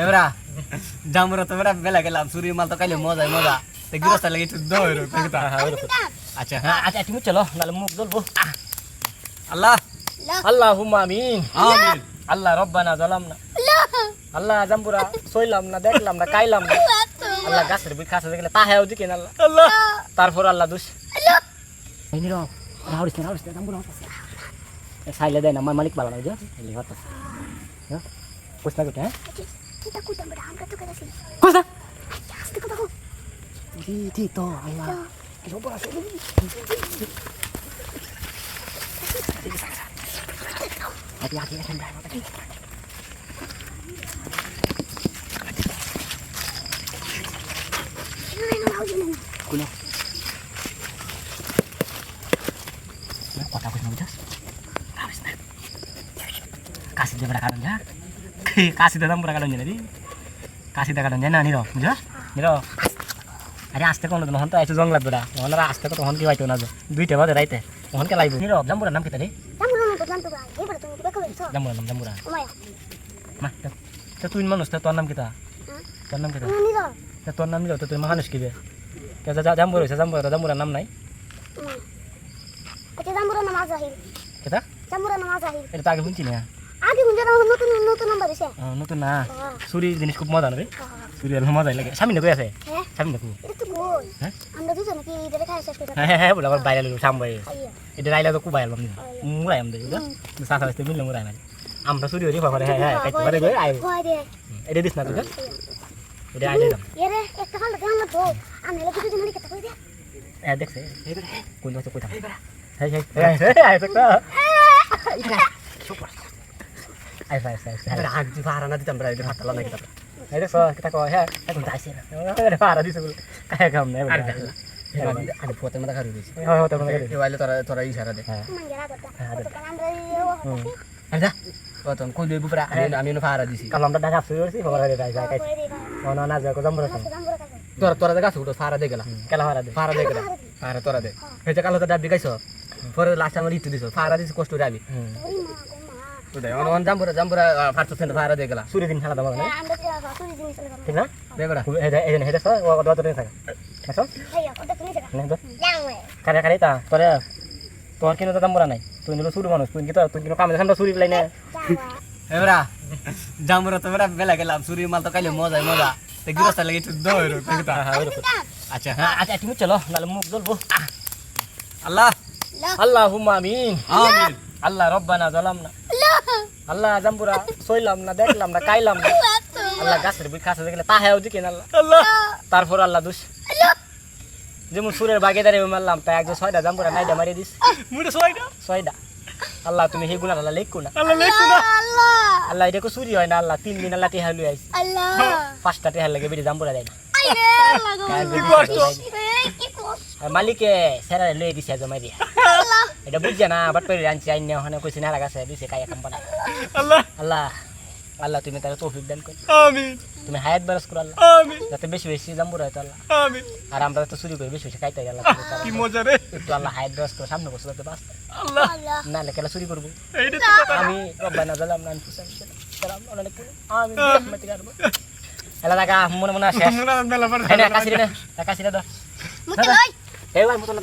এবারা জামুরা তো এবারা বেলা গেলাম সুরি মাল তো কাইলে মজা মজা। তো গৃহস্থ লাগে একটু দো আচ্ছা হ্যাঁ আচ্ছা তুমি চলো নাহলে মুখ জ্বলবো। আল্লাহ আল্লাহ হুম্মা আমিন। আমিন। আল্লাহ রব্বানা জালামনা। আল্লাহ জাম্বুরা সইলাম না দেখলাম না কাইলাম না আল্লাহ গাছের বই খাসে দেখলে তাহাও দিকে না আল্লাহ। তারপর আল্লাহ দুষ। সাইলে দেয় না আমার মালিক ভালো না বুঝছ 꽂아 물안 가져가야 돼. 꽂아. 야, Kuno. Kasih dia berakaran ya. Kasih dalam berakaran jadi. Kasih berakaran ya nih loh, বুঝছ? নিরো আরে আসতে কোন তখন তো আইছো জঙ্গলাত বেড়া ওনারা আসতে কত তখন কি পাইতো না দুইটা বাজে রাইতে তখন কে লাইব নিরো জাম্বুরার নাম কি তারে Kamu nggak mau bantu bang? Ini baru tunggu kita kau itu. জাম্বুরার নাম জাম্বুরা. মা তো তুই মানুষ তো তোর নাম কি তা তোর নাম কি তা তোর নাম নিল তো তুই মানুষ কি বে তা জাম্বুর হইছে জাম্বুর জাম্বুরার নাম নাই Umaya. Aja jamburan nama Zahir. কেতা Jamburan nama Zahir. এটা আগে শুনছি না Agi kunjung nama nutun nutun number sih. ও, নতুন না. চুরি জিনিস খুব মজা না রে. চুরি আর মজাই লাগে। সামনে কই আছে? সামনে কই itu tuh gue. Hah? Anda tuh jangan kiri dari kayak saya sepeda. হ্যাঁ হ্যাঁ হ্যাঁ বলে আবার বাইরে লইলো সামনে এটা রাইলা তো কুবাই আলবাম মুরাই আম দেই সাথে সাথে মিললে মুরাই মানে আমরা চুরি হরি পারে হ্যাঁ হ্যাঁ কাইতে পারে গই deh. এটা দিস না তুই এটা আইলে দাম Iya deh. Eh, kalau jangan lo tuh. Ane lagi tuh jangan kita kau deh. এ দেখছে। কোন হচ্ছে কই থাম হ্যাঁ হ্যাঁ হ্যাঁ আই তো আই ফাই ফাই এবারে আগ দি ভাড়া না দিতাম রে ভাতলা না কিতা এই দেখছ কিতা কয় হ্যাঁ এখন যাইছে না। আরে পারা দিছে বলে কায় কাম নাই আর আরে ফতে মাথা খারাপ হইছে হ্যাঁ মনে করে এ বাইলে তোরা তোরা ইশারা দে। হ্যাঁ. আরে যা কত কই দেব পুরা আমি আমি নো ভাড়া দিছি। কাল আমরা ঢাকা করছি খবর হয়ে Kau যাই kan. না না যা কো kan. তোরা তোরা দেখা উঠো ভাড়া দে গেলা। কেলা হারা দে। ভাড়া দে গেলা। ভাড়া তোরা দে। হেতে কালো তো ডাবি গাইছো পরে লাস্ট আমার ইতু দিছো ভাড়া দিছি কষ্ট রে আমি জাম্বুরা জাম্বুরা ফারতো সেন্ট ভাড়া deh গেলা। সুরি দিন খেলা না? sini selama. ঠিক না? দে গড়া এই যে এই যে হেডে সব ও দত দত থাকে। দেখো. না. কারে কারে তা তোরে তোর কিনো তো দামরা নাই। তুই নিলো সুরি মানুষ তুই কি তো তুই কিনো কাম দেখান সুরি লাইনে Jawa. এবারা জামুরা তো এবারা বেলা গেলাম সুরি মাল তো কাইলে মজা মজা। তো গৃহস্থ লাগে একটু দো কিতা আচ্ছা হ্যাঁ আচ্ছা তুমি চলো নালে মুখ জ্বলবো আল্লাহ. আল্লাহুম্মা আমিন। আমিন আল্লাহ রব্বানা জালামনা। আল্লাহ জাম্বুরা সইলাম না দেখলাম না কাইলাম না। আল্লাহ গাছের বই খাসে দেখলে দিকে না আল্লাহ। আল্লাহ। তারপর আল্লাহ দুষ। যেমন সুরের বাগেদারে মারলাম তাই একজন ছয়টা জাম্বুরা নাইডা মারিয়ে দিস। ছয়টা? আল্লাহ তুমি সেই গুণার আল্লাহ লেখো না। আল্লাহ লেখু না। আল্লাহ এটা কো চুরি হয় না আল্লাহ তিন দিন আল্লাহ টেহা লুই আইস Allah. পাঁচটা টেহার লাগে বেরিয়ে জাম্বুরা দেয় না। মালিকে সেরা লয়ে দিছে জমাই দিয়ে. এটা বুঝছে না বাট পেরে আনছি আইন ওখানে কইছি না লাগাছে দিছে কায়া কাম্পানা আল্লাহ। আল্লাহ আল্লাহ তুমি তার তৌফিক দান করো। আমিন। তুমি হায়াত বারাস করো আল্লাহ। আমিন। যাতে বেশি বেশি জাম্বুরা হয়তো আল্লাহ। আমিন। আর আমরা তো চুরি করি বেশি বেশি খাইতে হয় আল্লাহ কি মজা রে। একটু আল্লাহ হায়াত বারাস করে সামনে বসে যাতে বাঁচতে। আল্লাহ। Allah. না লেখা চুরি করব? তো আমি রব্বানা জালাম না আনফুসানা সালাম আলাইকুম। আমি বিরহমাতিকা আরবা এলা লাগা মনে মনে মনে মেলা হ্যাঁ কাশিরে কাশিরে Muncul, এই ভাই মতন